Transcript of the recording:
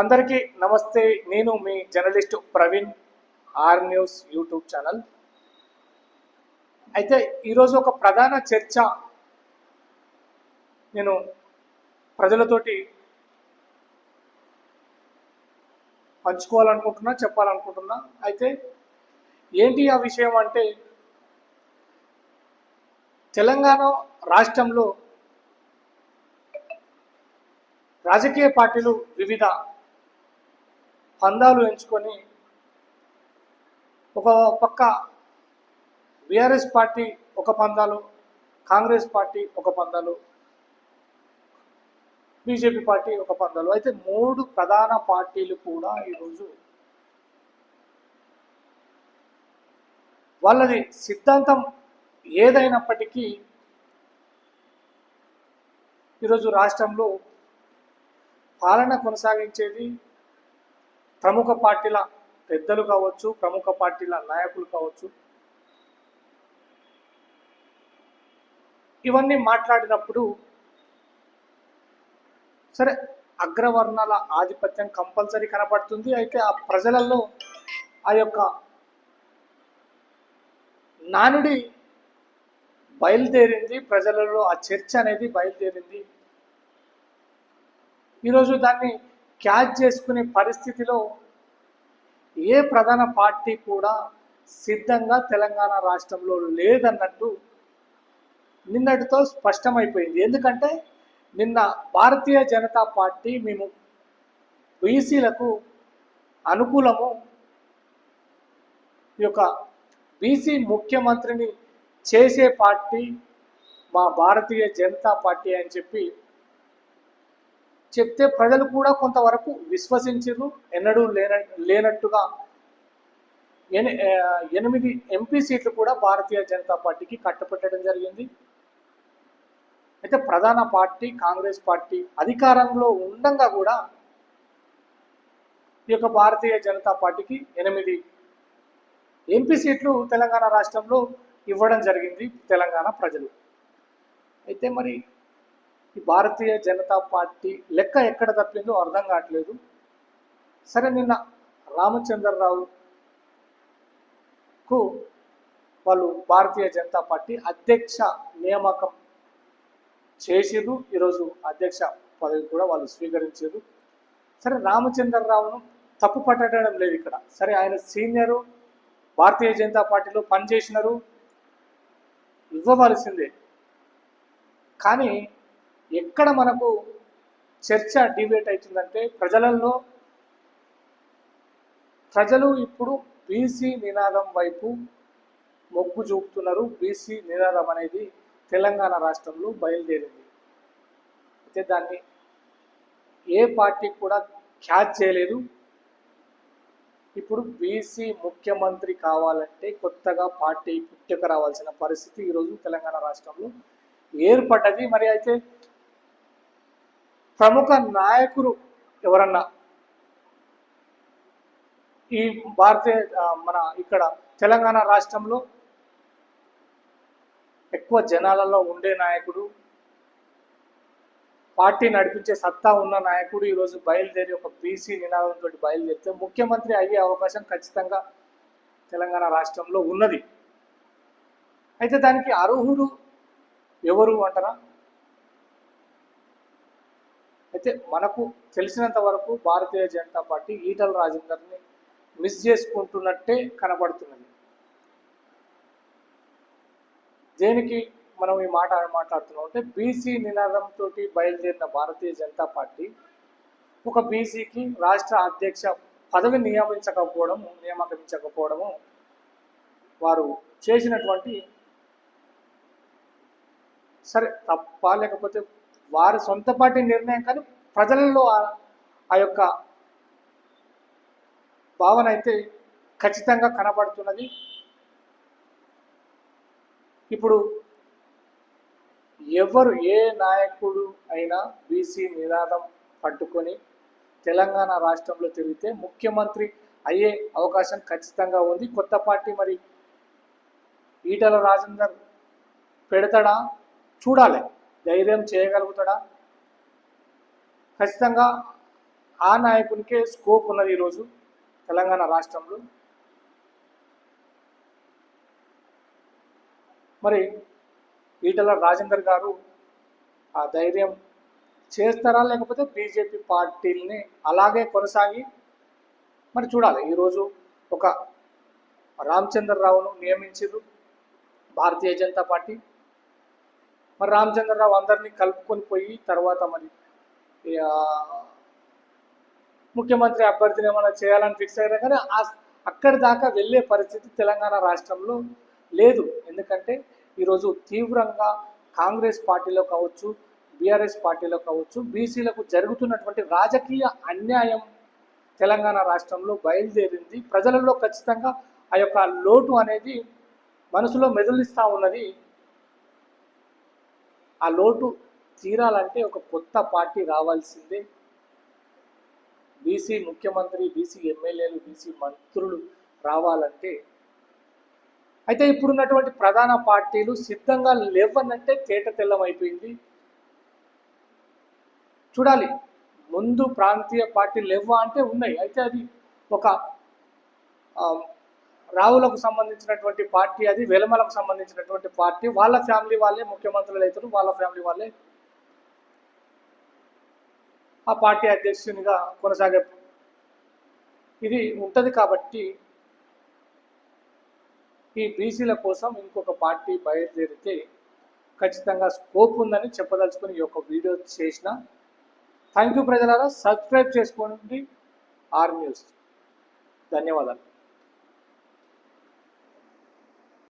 అందరికీ నమస్తే. నేను మీ journalist Praveen R News YouTube channel. అయితే ఈరోజు ఒక ప్రధాన చర్చ నేను ప్రజలతోటి పంచుకోవాలనుకుంటున్నా చెప్పాలనుకుంటున్నా. అయితే ఏంటి ఆ విషయం అంటే తెలంగాణ రాష్ట్రంలో రాజకీయ పార్టీలు వివిధ పందాలు ఎంచుకొని ఒక పక్క బీఆర్ఎస్ పార్టీ ఒక పందాలు కాంగ్రెస్ పార్టీ ఒక పందాలు బీజేపీ పార్టీ ఒక పందాలు. అయితే మూడు ప్రధాన పార్టీలు కూడా ఈరోజు వాళ్ళది సిద్ధాంతం ఏదైనప్పటికీ ఈరోజు రాష్ట్రంలో పాలన కొనసాగించేది ప్రముఖ పార్టీల పెద్దలు కావచ్చు ప్రముఖ పార్టీల నాయకులు కావచ్చు. ఇవన్నీ మాట్లాడినప్పుడు సరే అగ్రవర్ణాల ఆధిపత్యం కంపల్సరీ కనపడుతుంది. అయితే ఆ ప్రజలలో ఆ యొక్క నానుడి బయలుదేరింది ప్రజలలో ఆ చర్చ అనేది బయలుదేరింది. ఈరోజు దాన్ని క్యాచ్ చేసుకునే పరిస్థితిలో ఏ ప్రధాన పార్టీ కూడా సిద్ధంగా తెలంగాణ రాష్ట్రంలో లేదన్నట్టు నిన్నటితో స్పష్టమైపోయింది. ఎందుకంటే నిన్న భారతీయ జనతా పార్టీ మేము బీసీలకు అనుకూలము ఈ యొక్క బీసీ ముఖ్యమంత్రిని చేసే పార్టీ మా భారతీయ జనతా పార్టీ అని చెప్పి చెప్తే ప్రజలు కూడా కొంతవరకు విశ్వసించారు ఎన్నడూ లేన లేనట్టుగా. ఎనిమిది ఎంపీ సీట్లు కూడా భారతీయ జనతా పార్టీకి కట్టపెట్టడం జరిగింది. అయితే ప్రధాన పార్టీ కాంగ్రెస్ పార్టీ అధికారంలో ఉండంగా కూడా ఈ యొక్క భారతీయ జనతా పార్టీకి ఎనిమిది ఎంపీ సీట్లు తెలంగాణ రాష్ట్రంలో ఇవ్వడం జరిగింది తెలంగాణ ప్రజలు. అయితే మరి ఈ భారతీయ జనతా పార్టీ లెక్క ఎక్కడ తప్పిందో అర్థం కావట్లేదు. సరే నిన్న రామచంద్రరావుకు వాళ్ళు భారతీయ జనతా పార్టీ అధ్యక్ష నియామకం చేసిరు ఈరోజు అధ్యక్ష పదవి కూడా వాళ్ళు స్వీకరించారు సరే రామచంద్రరావును తప్పు పట్టడం లేదు ఇక్కడ. సరే ఆయన సీనియరు భారతీయ జనతా పార్టీలో పనిచేసినారు ఇవ్వవలసిందే. కానీ ఎక్కడ మనకు చర్చ డిబేట్ అవుతుందంటే ప్రజలలో ప్రజలు ఇప్పుడు బీసీ నినాదం వైపు మొగ్గు చూపుతున్నారు. బీసీ నినాదం అనేది తెలంగాణ రాష్ట్రంలో బయలుదేరింది. అయితే దాన్ని ఏ పార్టీ కూడా క్యాచ్ చేయలేదు. ఇప్పుడు బీసీ ముఖ్యమంత్రి కావాలంటే కొత్తగా పార్టీ పుట్టుక రావాల్సిన పరిస్థితి ఈరోజు తెలంగాణ రాష్ట్రంలో ఏర్పడ్డది. మరి అయితే ప్రముఖ నాయకులు ఎవరన్నా? ఈ భారతీయ మన ఇక్కడ తెలంగాణ రాష్ట్రంలో ఎక్కువ జనాలలో ఉండే నాయకుడు పార్టీ నడిపించే సత్తా ఉన్న నాయకుడు ఈరోజు బయలుదేరి ఒక బీసీ నినాదంతో బయలుదేరితే ముఖ్యమంత్రి అయ్యే అవకాశం ఖచ్చితంగా తెలంగాణ రాష్ట్రంలో ఉన్నది. అయితే దానికి అర్హుడు ఎవరు అంటారా? అయితే మనకు తెలిసినంత వరకు భారతీయ జనతా పార్టీ ఈటల రాజేందర్ని మిస్ చేసుకుంటున్నట్టే కనబడుతున్నది. దేనికి మనం ఈ మాట మాట్లాడుతున్నాం అంటే బీసీ నినాదంతో బయలుదేరిన భారతీయ జనతా పార్టీ ఒక బీసీకి రాష్ట్ర అధ్యక్ష పదవి నియమించకపోవడము నియమకరించకపోవడము వారు చేసినటువంటి సరే తప్ప లేకపోతే వారి సొంత పార్టీ నిర్ణయం కానీ ప్రజలలో ఆ- ఆ యొక్క భావన అయితే ఖచ్చితంగా కనబడుతున్నది. ఇప్పుడు ఎవరు ఏ నాయకుడు అయినా బీసీ నినాదం పట్టుకొని తెలంగాణ రాష్ట్రంలో తిరిగితే ముఖ్యమంత్రి అయ్యే అవకాశం ఖచ్చితంగా ఉంది. కొత్త పార్టీ మరి ఈటల రాజేందర్ పెడతాడా? చూడాలి. ధైర్యం చేయగలుగుతాడా? ఖచ్చితంగా ఆ నాయకునికే స్కోప్ ఉన్నది ఈరోజు తెలంగాణ రాష్ట్రంలో. మరి ఈటల రాజేందర్ గారు ఆ ధైర్యం చేస్తారా లేకపోతే బీజేపీ పార్టీని అలాగే కొనసాగి మరి చూడాలి. ఈరోజు ఒక రామచంద్రరావును నియమించారు భారతీయ జనతా పార్టీ. మరి రామచంద్రరావు అందరినీ కలుపుకొని పోయి తర్వాత మరి ముఖ్యమంత్రి అభ్యర్థిని ఏమైనా చేయాలని ఫిక్స్ అయ్యారు కానీ అక్కడి దాకా వెళ్ళే పరిస్థితి తెలంగాణ రాష్ట్రంలో లేదు. ఎందుకంటే ఈరోజు తీవ్రంగా కాంగ్రెస్ పార్టీలో కావచ్చు బీఆర్ఎస్ పార్టీలో కావచ్చు బీసీలకు జరుగుతున్నటువంటి రాజకీయ అన్యాయం తెలంగాణ రాష్ట్రంలో బయలుదేరింది. ప్రజలలో ఖచ్చితంగా ఆ యొక్క లోటు అనేది మనసులో మెదులిస్తూ ఉన్నది. ఆ లోటు తీరాలంటే ఒక కొత్త పార్టీ రావాల్సిందే. బీసీ ముఖ్యమంత్రి బీసీ ఎమ్మెల్యేలు బీసీ మంత్రులు రావాలంటే అయితే ఇప్పుడున్నటువంటి ప్రధాన పార్టీలు సిద్ధంగా లేవనంటే తేట తెల్లమైపోయింది చూడాలి ముందు ప్రాంతీయ పార్టీలు లేవా అంటే ఉన్నాయి. అయితే అది ఒక రావులకు సంబంధించినటువంటి పార్టీ అది వెలమలకు సంబంధించినటువంటి పార్టీ వాళ్ళ ఫ్యామిలీ వాళ్ళే ముఖ్యమంత్రులు అవుతారు వాళ్ళ ఫ్యామిలీ వాళ్ళే ఆ పార్టీ అధ్యక్షునిగా కొనసాగే ఇది ఉంటుంది కాబట్టి ఈ బీసీల కోసం ఇంకొక పార్టీ బయలుదేరితే ఖచ్చితంగా స్కోప్ ఉందని చెప్పదలుచుకుని ఈ యొక్క వీడియో చేసిన. థ్యాంక్ యూ ప్రజలారా. సబ్స్క్రైబ్ చేసుకోండి. ఆర్ న్యూస్ ధన్యవాదాలు.